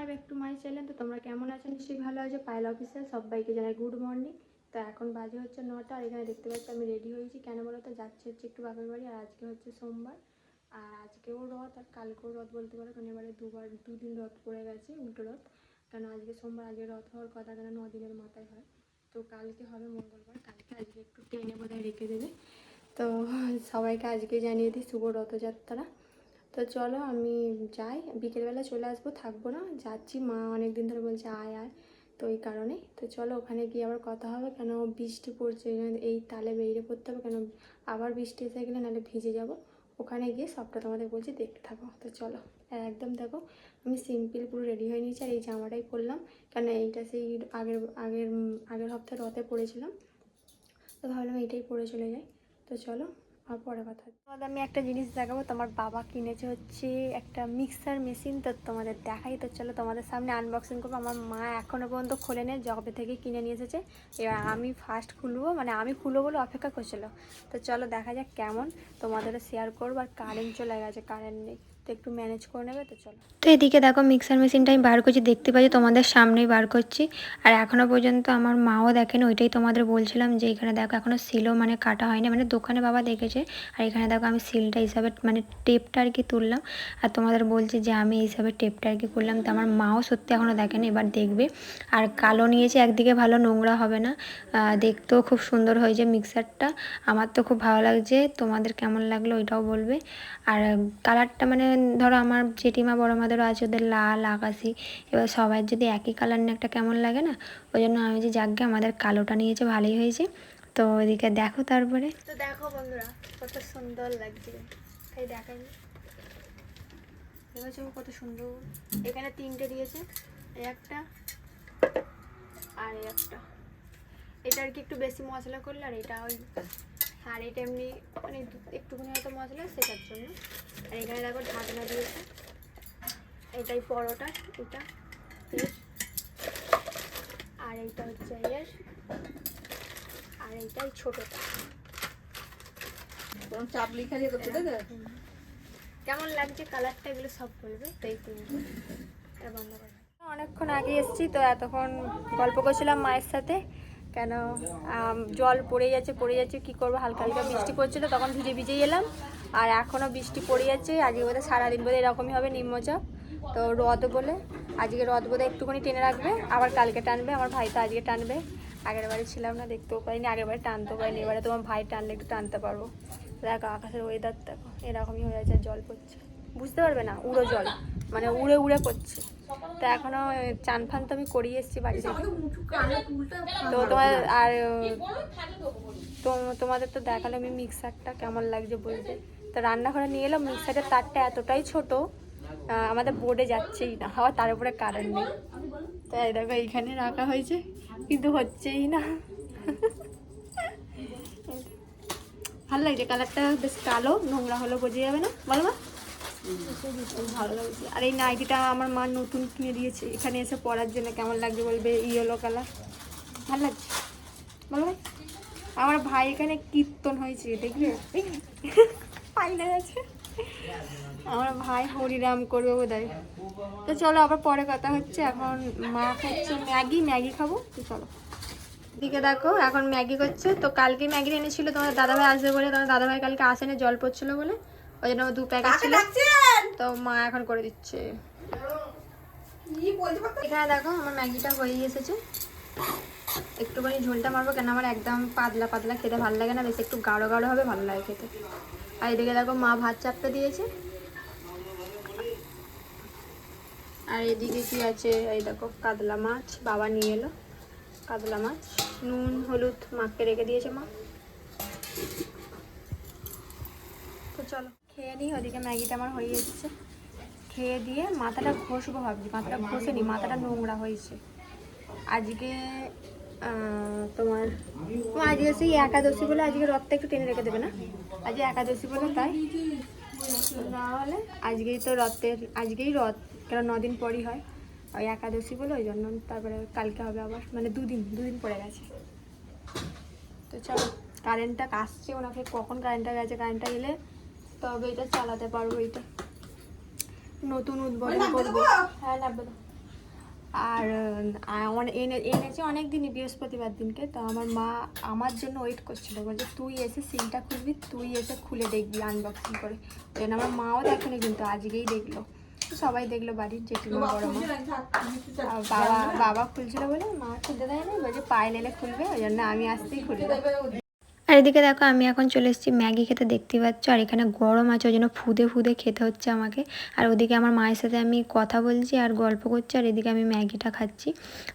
Hi back to my channel তো। তোমরা কেমন আছো? নিশ্চয়ই ভালো আছো। পায়েল অফিসার সবাইকে জানাই গুড মর্নিং তো এখন বাজে হচ্ছে নটা, আর এখানে দেখতে পাচ্ছি আমি রেডি হয়েছি। কেন বলো তো? যাচ্ছি হচ্ছে একটু বাপের বাড়ি, আর আজকে হচ্ছে সোমবার। আর আজকেও রথ, আর কালকেও রথ বলতে পারো, কারণ এবারে দুবার, দুদিন রথ পড়ে গেছে, উল্টো রথ। কেন আজকে সোমবার, আজকে রথ হওয়ার কথা কেন দিনের মাথায় হয়? তো কালকে হবে মঙ্গলবার, কালকে আজকে একটু ট্রেনে বোধহয় রেখে দেবে। তো সবাইকে আজকে জানিয়ে দিই শুভ রথযাত্রা। তো চলো আমি যাই। বিকেলবেলা চলে আসব, থাকব না। যাচ্ছি, মা অনেক দিন ধরে বলছে আয় আয়। তো এই কারণে। তো চলো ওখানে গিয়ে আবার কথা হবে। কেন বৃষ্টি পড়ছে এই তালে বেরিয়ে পড়তে হবে। কেন আবার বৃষ্টি এসে গেলে নাহলে ভিজে যাব। ওখানে গিয়ে সবটা তোমাদের বলছি, দেখতে থাকো। তো চলো, একদম দেখো, আমি সিম্পল পুরো রেডি হয়ে নিয়েছি। আর এই জামাটাই পরলাম। কেন এইটা সেই আগের আগের আগের সপ্তাহে রথে পরেছিলাম। তো ভাবলাম এইটাই পরে চলে যাই। তো চলো আর পরে কথা আমি একটা জিনিস দেখাবো, তোমার বাবা কিনেছে হচ্ছে একটা মিক্সার মেশিন তো তোমাদের দেখাই। তো চলো তোমাদের সামনে আনবক্সিং করব। আমার মা এখনও পর্যন্ত খুলে নেই জবে থেকে কিনে নিয়ে এসেছে। এবার আমি ফার্স্ট খুলবো মানে আমি খুলবো বলে অপেক্ষা করছিল। তো চলো দেখা যাক কেমন তোমাদেরও শেয়ার করব, আর কারেন্ট চলে গেছে কারেন্ট নেই। তো একটু ম্যানেজ করে নেবে, তো চলো। তো এদিকে দেখো মিক্সার মেশিনটা আমি বার করছি, দেখতে পাচ্ছি তোমাদের সামনেই বার করছি। আর এখনও পর্যন্ত আমার মাও দেখেন, ওইটাই তোমাদের বলছিলাম যে এখানে দেখো এখনও সিলও মানে কাটা হয়নি। মানে দোকানে বাবা দেখেছে, আর এখানে দেখো আমি সিলটা হিসাবে মানে টেপটা আর কি তুললাম। আর তোমাদের বলছি যে আমি হিসাবে টেপটা আর কি করলাম, তো আমার মাও সত্যি এখনও দেখেনি, এবার দেখবে। আর কালো নিয়েছে, একদিকে ভালো নোংরা হবে না। দেখতেও খুব সুন্দর হয়েছে মিক্সারটা আমার তো খুব ভালো লাগছে, তোমাদের কেমন লাগল ওইটাও বলবে। আর কালারটা মানে ধরো আমার জেঠিমা বড় মাদেরও আছে, ওদের লাল, আকাশি, এবার সবার যদি একই কালার নিয়ে একটা কেমন লাগে না ওই জন্য আমি যে যাকে আমাদের কালোটা নিয়েছে, ভালোই হয়েছে। তো ওইদিকে দেখো তারপরে। তো দেখো বন্ধুরা, কত সুন্দর লাগছে। তাই দেখাই দেখেছ কত সুন্দর? এখানে তিনটে দিয়েছে একটা আর একটা। এটা আর কি একটু বেশি মশলা করলে আর এটা ওই আর এটা এমনি মানে একটুখানি হয়তো মশলা সেটার জন্য। আর এখানে দেখো ঢাকনা দিয়েছে। এটাই পরোটা এটা আর এইটা হচ্ছে এর আর এইটাই ছোটোটা। কোন চাপলি খালি করতে কেমন লাগছে কালারটা এগুলো সব বলবে? তো। এই তিনটে এটা বন্ধ অনেকক্ষণ আগে এসেছি তো এতক্ষণ গল্প করছিলাম মায়ের সাথে। কেন? জল পড়ে যাচ্ছে পড়ে যাচ্ছে, কি করব? হালকা হালকা বৃষ্টি পড়ছিল, তখন ভিজে ভিজেই এলাম। আর এখনও বৃষ্টি পড়ে যাচ্ছে, আজকে বোধহয় সারাদিন বোধহয় এরকমই হবে নিম্নচাপ। তো রথ বলে, আজকে রথ বোধহয় একটুখানি টেনে রাখবে, আবার কালকে টানবে, আমার ভাই তো আজকে টানবে। আগের বারে ছিলাম না, দেখতেও পাইনি, আগের বারে টানতেও পারিনি এবারে তোমার ভাই টানলে একটু টানতে পারব। দেখো, আকাশের ওয়েদার দেখো, এরকমই হয়ে যাচ্ছে জল পড়ছে। বুঝতে পারবে না, উড়ো জল মানে উড়ে উড়ে করছে। তো এখনও চান ফান তো আমি করিয়ে এসেছি বাড়ি থেকে। তো তোমার আর তো তোমাদের তো দেখাল আমি মিক্সারটা কেমন লাগছে বলবে তো রান্নাঘরে নিয়ে এলাম, মিক্সারের তারটা এতটাই ছোট আমাদের বোর্ডে যাচ্ছেই না, আবার তার উপরে কারেন্ট নেই। তো এই দেখো এইখানে রাখা হয়েছে, কিন্তু হচ্ছেই না। ভালো লাগছে কালারটা বেশ কালো, নোংরা হলো বোঝা যাবে না। বলো মা? ভালো লাগছে। আর এই নাইটিটা আমার মা নতুন কিনে দিয়েছে। এখানে এসে পরার জন্য কেমন লাগবে বলবে? Yellow colour. ভালো লাগছে? বলো আমার ভাই এখানে কীর্তন হয়েছে দেখবে পাইলে গেছে আমার ভাই হরিরাম করবে বোধ তো চলো, আবার পরে কথা হচ্ছে। এখন মা খাচ্ছে ম্যাগি। ম্যাগি খাব? তো চলো। দিকে দেখো, এখন ম্যাগি করছে। তো কালকে ম্যাগি এনেছিল তোমার দাদাভাই আসবে বলে। তোমার দাদাভাই কালকে আসেনি, জল পড়ছিল বলে। ওই জন্য দু প্যাকেট ছিল। তো মা এখন করে দিচ্ছে। এখানে দেখো আমার ম্যাগিটা হয়ে এসেছে। একটুখানি ঝোলটা মারবো কেন? আমার একদম পাতলা পাতলা খেতে ভালো লাগে না। বেশি একটু গাঢ় গাঢ় হবে ভালো লাগে খেতে। আর এদিকে দেখো মা ভাত চাপতে দিয়েছে। আর এদিকে কি আছে? এই দেখো কাতলা মাছ। বাবা নিয়ে এলো কাতলা মাছ। নুন হলুদ মাখকে রেখে দিয়েছে মা। তো চলো। খেয়ে নিই, ওদিকে ম্যাগিটা আমার হয়ে এসেছে। খেয়ে দিয়ে মাথাটা ঘষবো ভাবছি, মাথাটা ঘষে ঘষেনি, মাথাটা নোংরা হয়েছে। আজকে তোমার আজকে সেই একাদশী বলে আজকে রথটা একটু টেনে রেখে দেবে না? আজকে একাদশী বলে তাই? না হলে আজকেই তো রথের, আজকেই রথ, কেন দিন পরই হয়। ওই একাদশী বলে ওই জন্য তারপরে কালকে হবে আবার মানে দুদিন দুদিন পরে গেছে। তো চলো কারেন্টটা আসছে, ওনাকে কখন কারেন্টটা গেছে কারেন্টটা এলে তবে এটা চালাতে পারব এটা। নতুন উদ্বোধন করব। হ্যাঁ নাববে আর এনে এনেছে অনেক দিনই বৃহস্পতিবার দিনকে। তো আমার মা আমার জন্য ওয়েট করছিল। বলছে তুই এসে সিলটা খুলবি তুই এসে খুলে দেখবি আনবক্সিং করে। ওই জন্য আমার মাও দেখেনি কিন্তু আজকেই দেখল। সবাই দেখল বাড়ির জেঠিমা বড় মা বাবা বাবা খুলছিল বলে মা খুলতে দেয়নি বলছে পায়ে নেলে খুলবে ওই জন্য আমি আসতেই খুলবে। আর এদিকে দেখো, আমি এখন চলে এসেছি ম্যাগি খেতে, দেখতে পাচ্ছ? আর এখানে গরম আছে, ওই জন্য ফুদে ফুদে খেতে হচ্ছে আমাকে। আর ওদিকে আমার মায়ের সাথে আমি কথা বলছি আর গল্প করছি, আর এদিকে আমি ম্যাগিটা খাচ্ছি।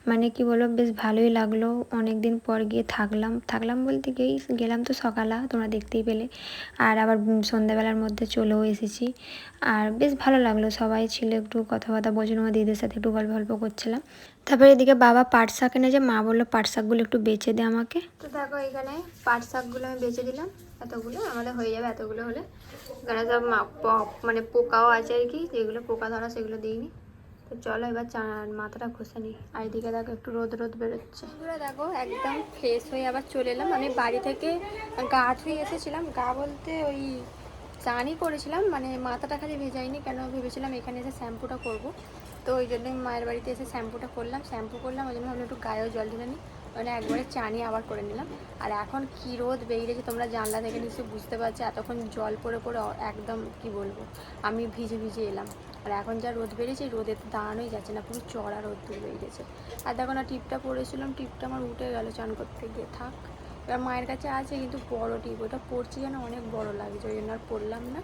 মানে কি বলো বেশ ভালোই লাগল। অনেক দিন পর গিয়ে থাকলাম। থাকলাম বলতে গিয়েই গেলাম তো সকালা তোমরা দেখতেই পেলে। আর আবার সন্ধ্যাবেলার মধ্যে চলেও এসেছি। আর বেশ ভালো লাগল, সবাই ছিল একটু কথা বলছিল আমার দিদির সাথে একটু গল্প গল্প করছিলাম। তারপরে এদিকে বাবা পাট শাক এনেছে মা বলল পাট শাকগুলো একটু বেচে দে আমাকে। তো দেখো এখানে পাট শাকগুলো আমি বেচে দিলাম এতগুলো আমাদের হয়ে যাবে এতগুলো হলে। এখানে সব মানে পোকাও আছে আর কি যেগুলো পোকা ধরা সেগুলো দিইনি। তো চলো এবার চা মাথাটা ঘষে নিই। আর এদিকে দেখো একটু রোদ রোদ বেরোচ্ছে। দেখো একদম ফ্রেশ হয়ে আবার চলে এলাম। আমি বাড়ি থেকে গা ধুয়ে এসেছিলাম। গা বলতে ওই চানই করেছিলাম মানে মাথাটা খালি ভেজাইনি কেন ভেবেছিলাম এখানে এসে শ্যাম্পুটা করব। তো ওই জন্যই মায়ের বাড়িতে এসে শ্যাম্পুটা করলাম। শ্যাম্পু করলাম, ওই জন্য ভাবলাম একটু গায়েও জল ঢেলে নিই। মানে একবারে চানি আবার করে নিলাম। আর এখন কি রোদ বেরিয়েছে তোমরা জানলা থেকে নিশ্চয়ই বুঝতে পারছ, এতক্ষণ জল পড়ে পড়ে একদম কি বলব, আমি ভিজে ভিজে এলাম। আর এখন যা রোদ বেরিয়েছে রোদে তো দাঁড়ানোই যাচ্ছে না, পুরো চড়া রোদ দূর বেরিয়েছে। আর দেখো না, টিপটা পড়েছিলাম টিপটা আমার উঠে গেল চান করতে গিয়ে, থাক। এবার মায়ের কাছে আছে কিন্তু বড় টিপ, ওটা পড়ছি যেন অনেক বড় লাগছে, ওই জন্য আর পড়লাম না।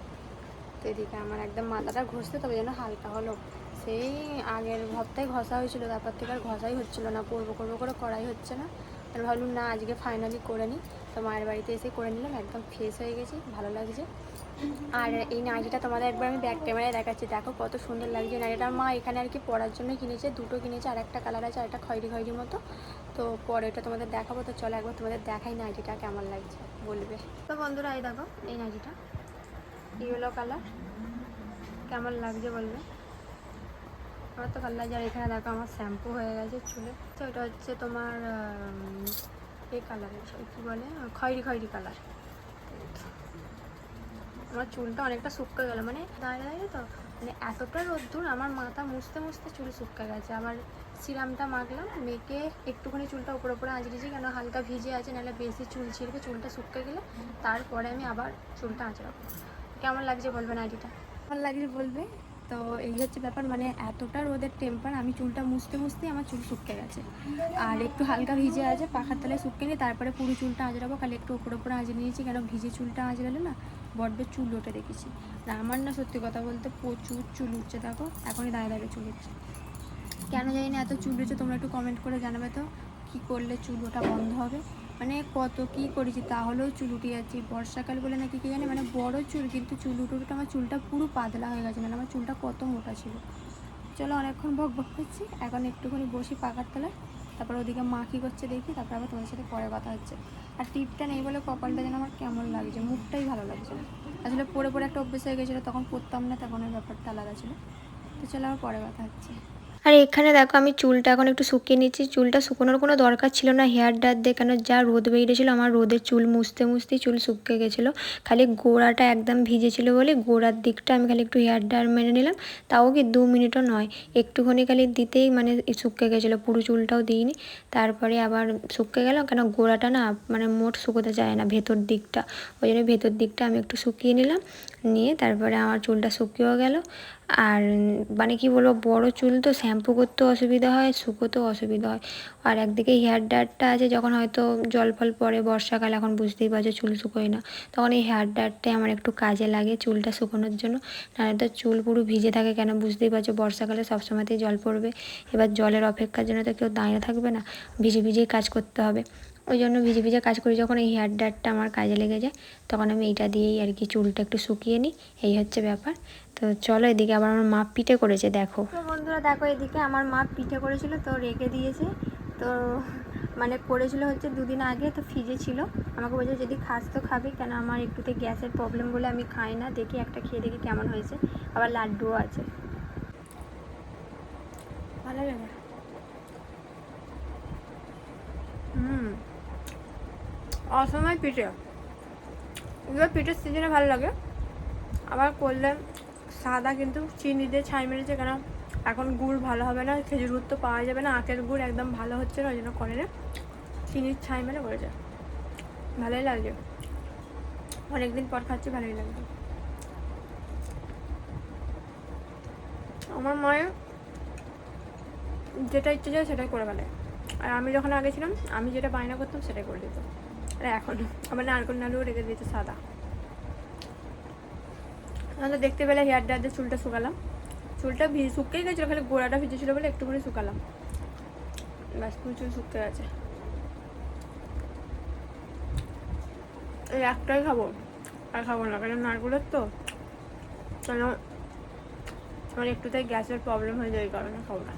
তো এদিকে আমার একদম মাথাটা ঘষতে তবে যেন হালকা হলো। সেই আগের সপ্তাহে ঘষা হয়েছিল, তারপর থেকে আর ঘষাই হচ্ছিল না, করব করব করে করাই হচ্ছে না। আর ভাবলাম না, আজকে ফাইনালি করে নিই। তো মায়ের বাড়িতে এসে করে নিলাম, একদম ফ্রেশ হয়ে গেছি, ভালো লাগছে। আর এই নাইটিটা তোমাদের একবার আমি ব্যাক ক্যামেরায় দেখাচ্ছি। দেখো কত সুন্দর লাগছে নাইটিটা। মা এখানে আর কি পরার জন্য কিনেছে, দুটো কিনেছে আর একটা কালার আছে আর একটা খয়রি খয়েরি মতো। তো পরে এটা তোমাদের দেখাবো, তো চলো একবার তোমাদের দেখাই নাইটিটা কেমন লাগছে, বলবে। তো বন্ধুরা, এই দেখো, এই নাইটিটা। ইয়েলো কালার কেমন লাগছে বলবে? আমার তো লাগছে আর এখানে দেখো আমার শ্যাম্পু হয়ে গেছে চুলে। তো এটা হচ্ছে তোমার এই কালারের কী বলে? খয়েরি খয়েরি কালার আমার চুলটা অনেকটা শুকিয়ে গেল মানে দাঁড়িয়ে দাঁড়িয়ে তো মানে এতটা রোদ্দুর, আমার মাথা মুছতে মুছতে চুল শুকিয়ে গেছে। আমার সিরামটা মাখলাম, মেখে একটুখানি চুলটা উপরে উপরে আঁচড়েছি কেন হালকা ভিজে আছে, নাহলে বেশি চুল ছিঁড়বে, চুলটা শুকিয়ে গেলে তারপরে আমি আবার চুলটা আঁচড়াবো। কেমন লাগছে বলবে নাইটিটা কেমন লাগছে বলবে। তো এই হচ্ছে ব্যাপার মানে এতটা রোদের টেম্পার আমি চুলটা মুছতে মুছতেই আমার চুল শুকিয়ে গেছে। আর একটু হালকা ভিজে আছে, পাখার তলায় শুকিয়ে নিয়ে তারপরে পুরো চুলটা আঁচড়াবো, খালি একটু উপরে উপরে আঁচড়ে নিয়েছি, কেন ভিজে চুলটা আঁচ আঁচড়ালে না বড্ড চুল ওঠে দেখেছি। আর আমার না সত্যি কথা বলতে প্রচুর চুল উঠছে, দেখো, এখনই দাঁড়িয়ে দাঁড়িয়ে চুল উঠছে। কেন জানি না, এত চুল উঠছে, তোমরা একটু কমেন্ট করে জানাবে তো, কী করলে চুল ওঠা বন্ধ হবে? মানে কত কী করেছি তাহলেও চুল উঠে যাচ্ছি। বর্ষাকাল বলে নাকি কি জানি মানে বড় চুল, কিন্তু চুল উঠে উঠে আমার চুলটা পুরো পাতলা হয়ে গেছে মানে আমার চুলটা কত মোটা ছিল। চলো অনেকক্ষণ বক বক করছি, এখন একটুখানি বসি পাকার তলায়, তারপর ওদিকে মা কী করছে দেখি, তারপর আবার তোমার সাথে পরে কথা হচ্ছে। আর টিপটা নেই বলে কপালটা যেন আমার কেমন লাগছে, মুখটাই ভালো লাগছে না। আসলে পরে পরে একটা অভ্যেস হয়ে গেছিল, তখন পরতাম না, তখন ওই ব্যাপারটা আলাদা ছিল। তো চলো আবার পরে কথা হচ্ছে। আর এখানে দেখো আমি চুলটা এখন একটু শুকিয়ে নিচ্ছি। চুলটা শুকোনোর কোনো দরকার ছিল না হেয়ার ডার দিয়ে কেন যা রোদ বেরিয়েছিল, আমার রোদের চুল মুছতে মুছতেই চুল শুকিয়ে গেছিল। খালি গোড়াটা একদম ভিজেছিল বলে গোড়ার দিকটা আমি খালি একটু হেয়ার ডার মেরে নিলাম। তাও কি দু মিনিটও নয়, একটুখানি খালি দিতেই মানে শুকিয়ে গেছিল, পুরো চুলটাও দিইনি। তারপরে আবার শুকিয়ে গেল, কেন গোড়াটা না মানে মোট শুকোতে যায় না ভেতর দিকটা। ওই জন্য ভেতর দিকটা আমি একটু শুকিয়ে নিলাম। নিয়ে তারপরে আমার চুলটা শুকিয়েও গেল। আর মানে কি বলব, বড় চুল তো শ্যাম্পু করতেও অসুবিধা হয়, শুকোতেও অসুবিধা হয়। আর একদিকে হেয়ার ড্রায়ারটা আছে, যখন হয়তো জল ফল পড়ে বর্ষাকাল, এখন বুঝতেই পারছ চুল শুকোয় না। তখন এই হেয়ার ড্রায়ারটাই আমার একটু কাজে লাগে চুলটা শুকোনোর জন্য। নাহলে তো চুল পুরো ভিজে থাকে কেন বুঝতেই পারছ, বর্ষাকালে সবসময়তেই জল পড়বে। এবার জলের অপেক্ষার জন্য তো কেউ দাঁড়িয়ে থাকবে না, ভিজে ভিজেই কাজ করতে হবে। ওই জন্য ভিজে ভিজে কাজ করি। যখন এই হেয়ার ড্রায়ারটা আমার কাজে লেগে যায়, তখন আমি এইটা দিয়েই আর কি চুলটা একটু শুকিয়ে নিই। এই হচ্ছে ব্যাপার। তো চলো এদিকে আবার আমার মা পিঠে করেছে, দেখো। বন্ধুরা, দেখো এদিকে আমার মা পিঠে করেছিল, তো রেখে দিয়েছে। তো মানে করেছিল হচ্ছে দুদিন আগে, তো ফ্রিজে ছিল। আমাকে বলছে, যদি খাস তো খাবি, কেন আমার একটুতে গ্যাসের প্রবলেম বলে আমি খাই না। দেখি একটা খেয়ে দেখি কেমন হয়েছে। আবার লাড্ডুও আছে। ভালো লাগে? হুম। অসময় পিঠে। এগুলো পিঠের সিজনে ভালো লাগে। আবার করলে সাদা কিন্তু চিনি দিয়ে ছাই মেরেছে কেন? এখন গুড় ভালো হবে না, খেজুর গুড় তো পাওয়া যাবে না, আখের গুড় একদম ভালো হচ্ছে না, ওই জন্য করে না। চিনির ছাই মেরে করেছে। ভালোই লাগছে। অনেকদিন পর খাচ্ছি, ভালোই লাগছে। আমার মায়ের যেটা ইচ্ছে যায় সেটাই করে ফেলে। আর আমি যখন আগে ছিলাম, আমি যেটা বায়না করতাম সেটাই করে দিত। আর এখন আমার নারকল নাড়ুও রেখে দিয়েছে সাদা। আমাদের দেখতে পেলে হেয়ার ড্রায়ার চুলটা শুকালাম। চুলটা ভি শুকিয়ে গেছিল, খালি গোড়াটা ভিজেছিল বলে একটুখানি শুকালাম। ব্যাস, পুরো চুল শুকিয়ে গেছে। এই একটাই খাব। আর খাব না, কারণ নারগুলোর তো। কেন? আমার একটুতেই গ্যাসের প্রবলেম হয়ে যায়, এই কারণে খাব না।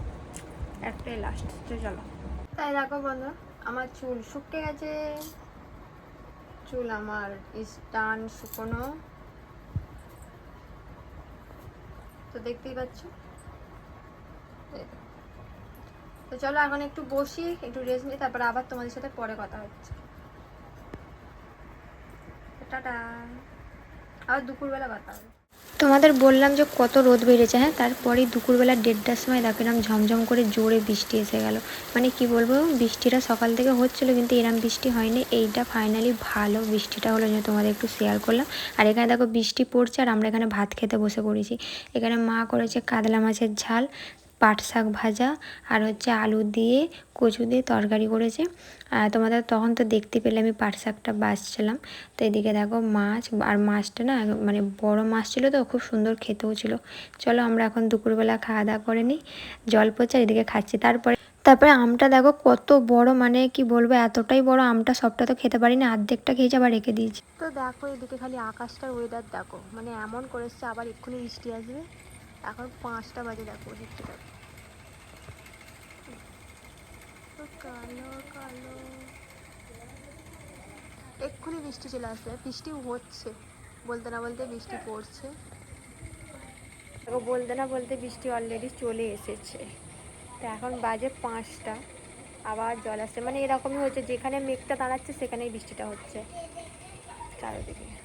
একটাই লাস্ট চলো। তাই দেখো বন্ধু আমার চুল শুকিয়ে গেছে। চুল আমার স্টান শুকনো। তো দেখতেই পাচ্ছ? তো। চলো এখন একটু বসি, একটু রেস্ট নিই, তারপর আবার তোমাদের সাথে পরে কথা হচ্ছে। টাটা। আবার দুপুরবেলা কথা হবে। তোমাদের বললাম যে কত রোদ বেড়েছে হ্যাঁ? তারপরেই দুপুরবেলা দেড়টার সময় দেখলাম ঝমঝম করে জোরে বৃষ্টি এসে গেল। মানে কি বলব, বৃষ্টিটা সকাল থেকে হচ্ছিল কিন্তু এরম বৃষ্টি হয়নি। এইটা ফাইনালি ভালো বৃষ্টিটা হলো যে তোমাদের একটু শেয়ার করলাম। আর এখানে দেখো বৃষ্টি পড়ছে আর আমরা এখানে ভাত খেতে বসে পড়েছি। এখানে মা করেছে কাতলা মাছের ঝাল। পাট শাক ভাজা আর হচ্ছে আলু দিয়ে কচু দিয়ে তরকারি করেছে। আর তোমাদের তখন তো দেখতে পেলে আমি পাট শাকটা বাছছিলাম। তো এদিকে দেখো মাছ আর মাছটা না মানে বড় মাছ ছিল তো, খুব সুন্দর খেতেও ছিল। চলো আমরা এখন দুপুরবেলা খাওয়া দাওয়া করে নিই। জল পচা এদিকে খাচ্ছি। তারপরে তারপরে আমটা দেখো কত বড় মানে কি বলব, এতটাই বড় আমটা সবটা তো খেতে পারিনি অর্ধেকটা খেয়েছি আবার রেখে দিয়েছি। তো দেখো এদিকে খালি আকাশটার ওয়েদার দেখো। মানে এমন করেছে আবার এক্ষুনি বৃষ্টি আসবে। এখন পাঁচটা বাজে, দেখো দেখতে দেখো কালো কালো। এক্ষুনি বৃষ্টি চলে আসবে। বৃষ্টি হচ্ছে, বলতে না বলতে বৃষ্টি পড়ছে। দেখো, বলতে না বলতে বৃষ্টি অলরেডি চলে এসেছে। তো এখন বাজে পাঁচটা, আবার জল আসছে। মানে এরকমই হচ্ছে, যেখানে মেঘটা দাঁড়াচ্ছে, সেখানেই বৃষ্টিটা হচ্ছে। চারিদিকে।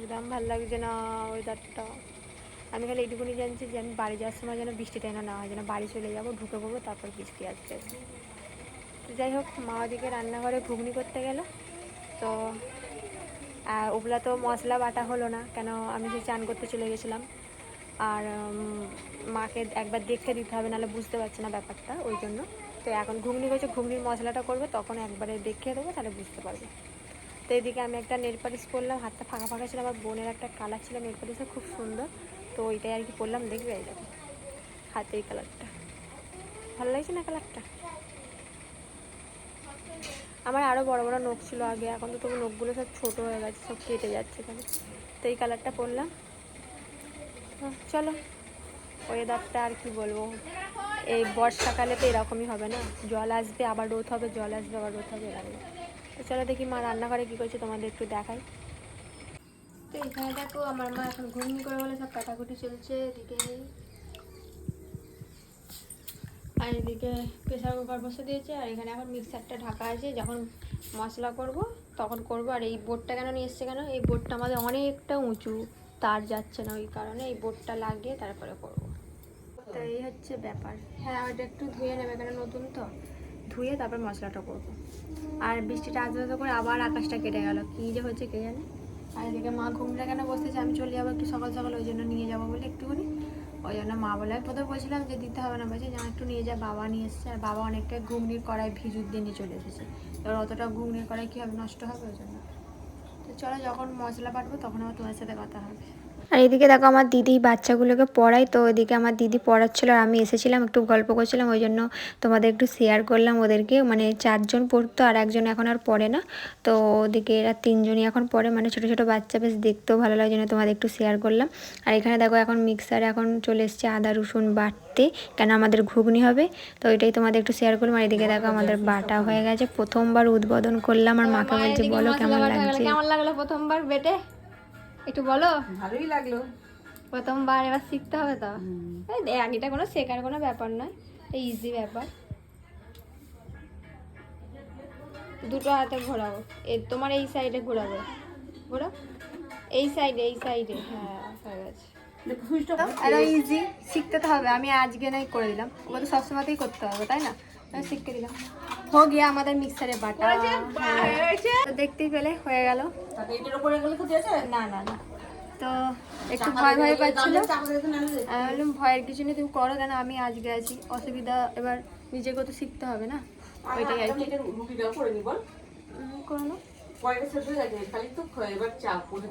একদম ভালো লাগছে না ওয়েদারটা আমি খালি এইটুকুনি জানছি যে আমি বাড়ি যাওয়ার সময় যেন বৃষ্টিটা যেন না হয়, যেন বাড়ি চলে যাব, ঢুকে পড়ব, তারপর বৃষ্টি আসছে তো যাই হোক, মা ওদিকে রান্নাঘরে ঘুগনি করতে গেল। তো ওগুলা তো মশলা বাটা হলো না, কেন আমি যে চান করতে চলে গেছিলাম। আর মাকে একবার দেখে দিতে হবে, নাহলে বুঝতে পারছে না ব্যাপারটা, ওই জন্য। তো এখন ঘুগনি করছে ঘুগনির মশলাটা করবে, তখন একবারে দেখিয়ে দেবো, তাহলে বুঝতে পারবে। তো এদিকে আমি একটা নেল পালিশ পরলাম, হাতটা ফাঁকা ফাঁকা ছিল, আমার বোনের একটা কালার ছিল নেল পালিশটা খুব সুন্দর। তো ওইটাই আর কি পরলাম, দেখবে এই দেখো হাতে এই কালারটা ভালো লাগছে না কালারটা আমার আরও বড় বড় নখ ছিল আগে, এখন তো তবু নখগুলো সব ছোটো হয়ে গেছে, সব কেটে যাচ্ছে এখানে। তো এই কালারটা পরলাম। চলো ওয়েদারটা আর কি বলব? এই বর্ষাকালে তো এরকমই হবে না, জল আসবে আবার রোদ হবে, জল আসবে আবার রোদ হবে এরকম তো চলো দেখি মা রান্নাঘরে কী করছে তোমাদের একটু দেখাই। তো এখানে দেখো আমার মা এখন ঘুমনি করে বলে সব কাটাকুটি চলছে এদিকে আর এদিকে প্রেসার কুকার বসে দিয়েছে আর এখানে এখন মিক্সারটা ঢাকা আছে যখন মশলা করব তখন করব আর এই বোর্ডটা কেন নিয়ে এসছে কেন? এই বোর্ডটা আমাদের অনেকটা উঁচু তার যাচ্ছে না ওই কারণে এই বোর্ডটা লাগিয়ে তারপরে করব। তো এই হচ্ছে ব্যাপার। হ্যাঁ ওটা একটু ধুয়ে নেবে কেন নতুন তো? ধুয়ে তারপর মশলাটা করব। আর বৃষ্টিটা আস্তে করে আবার আকাশটা কেটে গেল। কী যে হচ্ছে কে জানে? আর এদিকে মা ঘুমটা কেন বসতেছে? আমি চলে যাব একটু সকাল সকাল, ওই জন্য নিয়ে যাব বলে একটুখানি। ওই জন্য মা বলে আমি প্রথমে বলছিলাম যে দিতে হবে না? বলছে যে একটু নিয়ে যা, বাবা নিয়ে এসছে। আর বাবা অনেকটা ঘুগনির কড়াই ভিজুর দিয়ে নিয়ে চলে এসেছে। এবার অতটা ঘুগনির কড়াই কী হবে? নষ্ট হবে ওই জন্য। তো চলো, যখন মশলা বাটবো তখন আবার তোমার সাথে কথা হবে। আর এদিকে দেখো আমার দিদি বাচ্চাগুলোকে পড়াই তো ওইদিকে আমার দিদি পড়াচ্ছিল আর আমি এসেছিলাম, একটু গল্প করছিলাম, ওই জন্য তোমাদের একটু শেয়ার করলাম ওদেরকে। মানে চারজন পড়তো আর একজন এখন আর পড়ে না। তো ওদিকে এরা তিনজনই এখন পড়ে মানে ছোটো ছোটো বাচ্চা, বেশ দেখতেও ভালো লাগে জন্য তোমাদের একটু শেয়ার করলাম। আর এখানে দেখো এখন মিক্সারে এখন চলে এসছে আদা, রসুন, বাটতে, কেন আমাদের ঘুগনি হবে? তো ওইটাই তোমাদের একটু শেয়ার করলাম। আর এদিকে দেখো আমাদের বাটা হয়ে গেছে, প্রথমবার উদ্বোধন করলাম, আর মাকে বলছে, বলো কেমন লাগছে? কেমন লাগল প্রথমবার বেটে? একটু বলো। ভালোই লাগল। প্রথমবার এবার শিখতে হবে তো। এই এটা কোনো শেখার কোনো ব্যাপার নয় এই ইজি ব্যাপার। দুটো হাতে ঘোরাবো এ তোমার এই সাইডে ঘোরাবো। ঘোরা এই সাইডে এই সাইডে হ্যাঁ হয়ে গেছে। আরও ইজি শিখতে তো হবে। আমি আজকে নাই করে দিলাম। ওগুলো তো সবসময়তেই করতে হবে তাই না? আমি শিখতে দিলাম। হো গিয়ে আমাদের মিক্সারে বাটা। হ্যাঁ। তো দেখতেই পেলে হয়ে গেল। না না না। তো একটু ভয় ভয় পাচ্ছিল। আমি বললাম ভয়ের কিছু নেই তুমি করো কেন? আমি আজকে আছি। অসুবিধা এবার নিজেকে তো শিখতে হবে না। ওইটাই আর কি। করে নাও।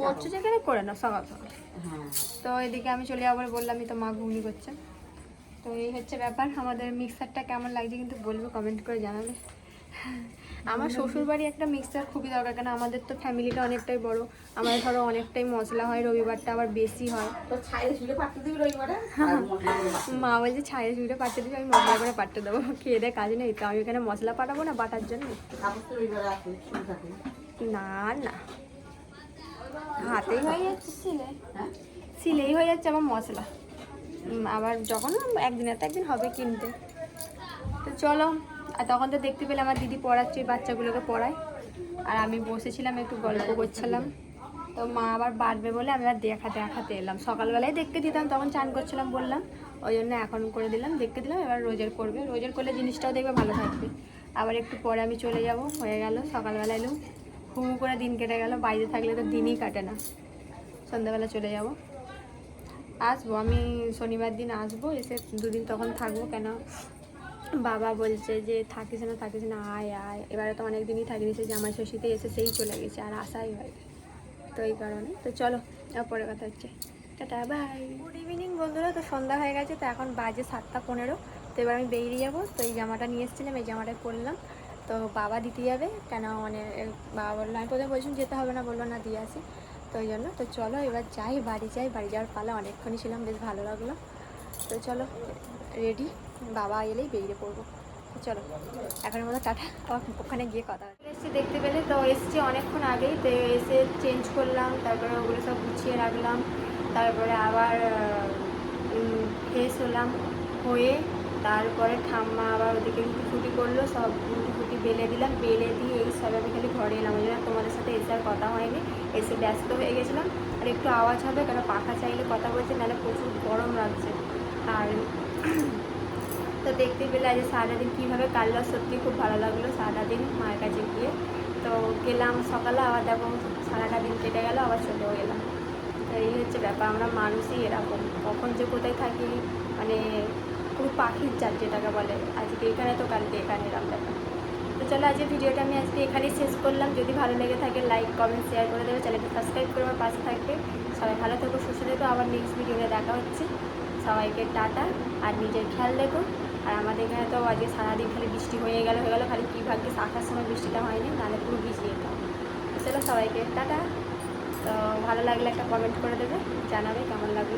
করছ যেখানে করে নাও সকাল সকাল। তো এদিকে আমি চলে যাব বলে বললামই তো মা ঘুগনি করছে। তো এই হচ্ছে ব্যাপার আমাদের মিক্সারটা কেমন লাগছে কিন্তু বলবে কমেন্ট করে জানাবে। আমার শ্বশুর বাড়ি একটা মিক্সার খুবই দরকার কেন আমাদের তো ফ্যামিলিটা অনেকটাই বড়। আমাদের ধরো অনেকটাই মশলা হয় রবিবারটা আবার বেশি হয়। মা বলছে ছায়া সুইটা পাঠিয়ে দিবি আমি মশলা করে পাঠিয়ে দেবো। খেয়ে দেয় কাজ নেই তো আমি এখানে মশলা পাঠাবো না বাটার জন্য? না না। হাতেই হয়ে যাচ্ছে সিলে সিলেই হয়ে যাচ্ছে আমার মশলা। আবার যখন একদিনের তো একদিন হবে কিনতে। তো চলো, আর তখন তো দেখতে পেলে আমার দিদি পড়াচ্ছে, বাচ্চাগুলোকে পড়ায়। আর আমি বসেছিলাম, একটু গল্প করছিলাম। তো মা আবার বাড়বে বলে আমি আর দেখা দেখাতে এলাম। সকালবেলায় দেখতে দিতাম, তখন চান করছিলাম, বললাম। ওই জন্য এখন করে দিলাম, দেখতে দিলাম, এবার রোজের করবে। রোজের করলে জিনিসটাও দেখবে, ভালো থাকবে। আবার একটু পরে আমি চলে যাব, হয়ে গেল, সকালবেলা এলুম হু হু করে দিন কেটে গেল বাইরে থাকলে তো দিনই কাটে না। সন্ধ্যাবেলা চলে যাব। আসব, আমি শনিবার দিন আসব, এসে দুদিন তখন থাকব কেন? বাবা বলছে যে থাকিস না থাকিস না, আয় আয়। এবারে তো অনেক দিনই থাকিনি, সে জামাই ষষ্ঠীতে এসে সেই চলে গেছে, আর আসাই হয় তো এই কারণে, তো চলো পরে কথা হচ্ছে। Tata, by. গুড ইভিনিং বন্ধুরা, তো সন্ধ্যা হয়ে গেছে, তো এখন বাজে সাতটা পনেরো। তো এবার আমি বেরিয়ে যাব, তো এই জামাটা নিয়ে এসেছিলাম, এই জামাটা পরলাম। তো বাবা দিতে যাবে, কেন মানে বাবা বলল, আমি প্রথমে বলছিলাম যেতে হবে না, বলল না, দিয়ে আসি। তো ওই জন্য। তো চলো, এবার যাই, বাড়ি যাই। বাড়ি যাওয়ার পালা অনেকক্ষণই ছিলাম, বেশ ভালো লাগল। তো চলো রেডি বাবা এলেই বেরিয়ে পড়ব। চলো, এখনের মতো টাটা। ওখানে গিয়ে কথা এসেছি দেখতে পেলে। তো এসেছি অনেকক্ষণ আগেই। তো এসে চেঞ্জ করলাম, তারপরে ওগুলো সব গুছিয়ে রাখলাম। তারপরে আবার ফ্রেশ হলাম হয়ে, তারপরে ঠাম্মা আবার ওদিকে রুটি ফুটি করল, সব রুটি বেলে দিলাম, বেলে দিয়ে এই সব আমি খালি ঘরে এলাম। ওই জন্য তোমাদের সাথে এসে আর কথা হয়নি। এসে ব্যস্ত হয়ে গেছিলাম। আর একটু আওয়াজ হবে কেন পাখা চাইলে কথা বলছে, নাহলে প্রচুর গরম লাগছে। আর তো দেখতে পেলে আজ সারাদিন কীভাবে কাটলো, সত্যি খুব ভালো লাগল সারাদিন মায়ের কাছে গিয়ে। তো গেলাম সকালে, আবার দেখো সারাটা দিন কেটে গেল, আবার চলেও গেলাম তো এই হচ্ছে ব্যাপার, আমরা মানুষই এরকম। কখন যে কোথায় থাকি মানে পুরো পাখির জাত যেটাকে বলে। আজকে এখানে তো কালকে এখানে এরকম ব্যাপার। চলো আজকে ভিডিওটা আমি আজকে এখানেই শেষ করলাম। যদি ভালো লেগে থাকে লাইক কমেন্ট শেয়ার করে দেবে। চ্যানেলটা সাবস্ক্রাইব করে আমার পাশে থাকবে। সবাই ভালো থেকো, সুস্থ থেকো। আবার নেক্সট ভিডিওতে দেখা হচ্ছে। সবাইকে টাটা। আর নিজের খেয়াল রেখো। আর আমাদের এখানে তো আজকে সারাদিন খালি বৃষ্টি হয়ে গেল, হয়ে গেলো। খালি কী ভাগ্যে আসার সময় বৃষ্টিটা হয়নি, নাহলে পুরো ভিজিয়ে যেতাম। চলো সবাইকে টাটা। তো ভালো লাগলে একটা কমেন্ট করে দেবে। জানাবে কেমন লাগল।